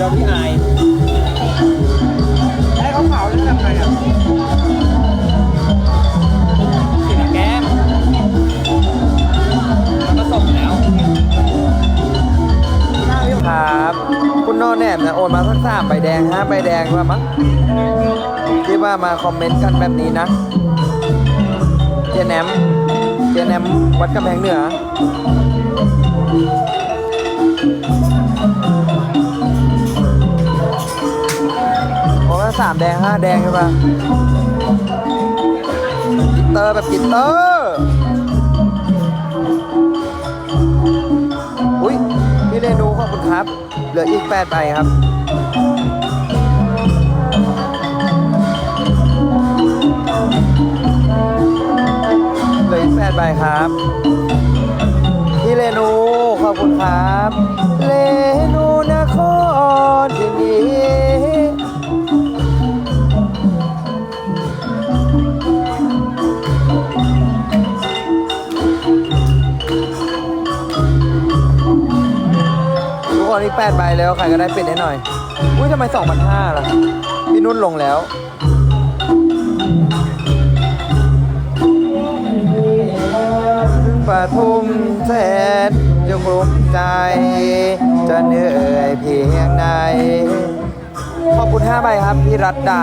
ดอลลี่ไอดอลลี่ไอให้เขาเผาแล้วทำไงอะกินแก้มมันก็ส่งแล้วครับ คุณโนแนมเนี่ยโอนมาสักสามใบแดงห้าใบแดงว่ามั้งที่ว่ามาคอมเมนต์กันแบบนี้นะ เจแนมเจแนมวัดกำแพงเหนือ สามแดงห้าแดงใช่ปะกิตเตอร์แบบกิตเตอร์อุ้ยพี่เรนูขอบคุณครับ เหลืออีก8ใบครับเหลืออีก8ใบครับพี่เรนูขอบคุณครับเรนู 8ใบแล้วใครก็ได้ปิดให้หน่อย อุ้ยทำไม2,500ล่ะ พี่นุ่นลงแล้ว ปทุมแสนจงรุมใจ จะเหนื่อยเพียงไหนขอบคุณ5ใบครับ พี่รัตดา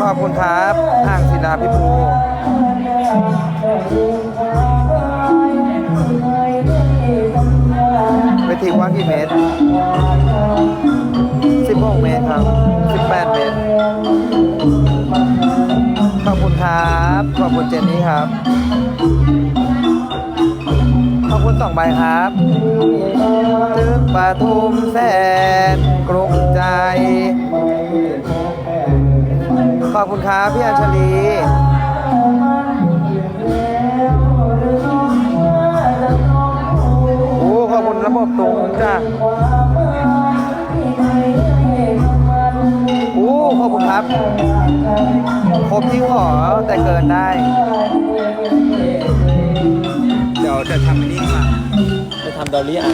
ขอบคุณครับ อ่างศิลาพิภู ไปถึงว่ากี่เมตร 16 เมตรครับ 18 เมตร ขอบคุณครับ ขอบคุณเจนนี่ครับ ขอบคุณสองใบครับถึงปทุมแสนกรุงใจ ขอบคุณครับพี่อัญชลี ระบบตูงจ้ะโอ้ขอบคุณครับ ครบที่ขอแต่เกินได้ เดี๋ยวจะทำอันนี้มาจะทำดอลลี่ไอ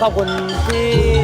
ขอบคุณพี่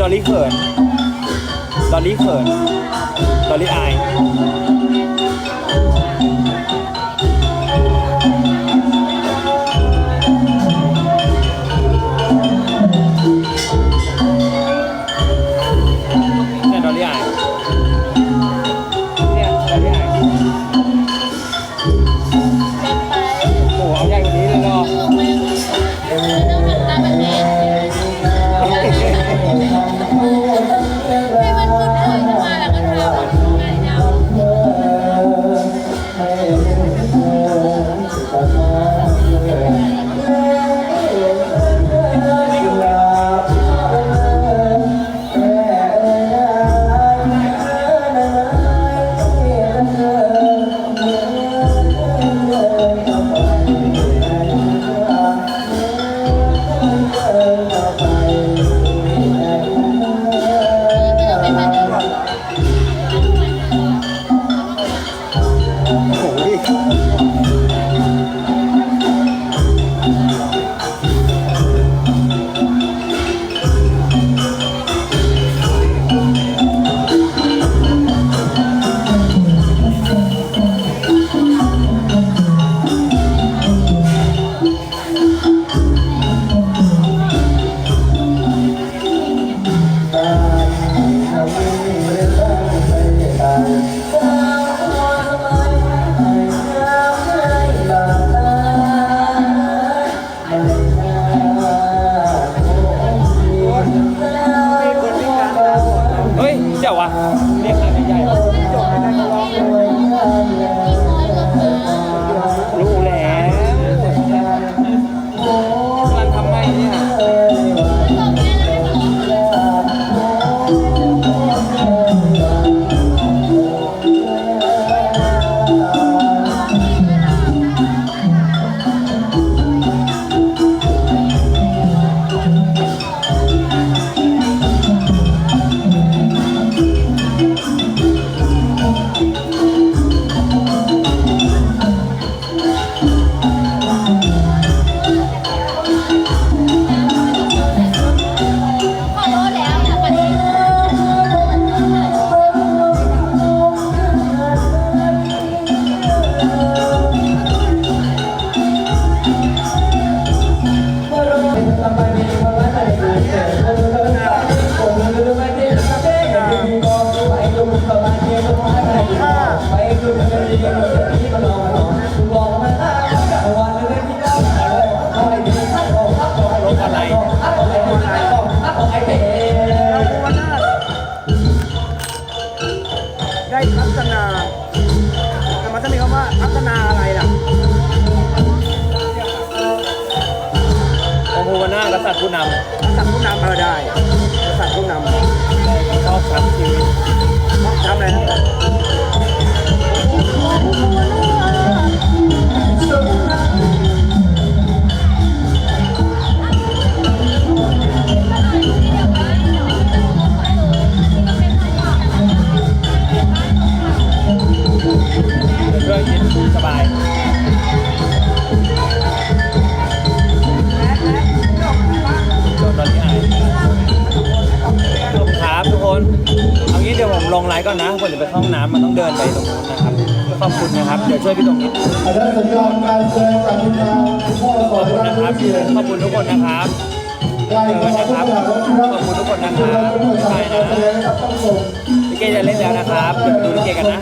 ดอลลี่เขิน ดอลลี่เขิน ดอลลี่อาย องค์ภูวนาถกษัตริย์ผู้นสัตว์ผู้นำเออได้สัตว์ผู้นำำชอบช้ำชีวิต ทำอะไรนะ น้ำมันต้องเดินไปตรงนู้นนะครับขอบคุณนะครับ เดี๋ยวช่วยพี่ตรงนี้อาจารย์สัญญาณการแสดงจากคุณางพ่อสขออนบคุณรันะครับขอบคุณทุกคนนะครับได้เจอกันนะครับขอบคุณทุกคนนะครับบผู้บ๊ายชาบายยการนะแสดงนะครับต้องส่งพี่เกจะเล่นแล้วนะครับเดี๋ยวไปดูลิเกกันนะ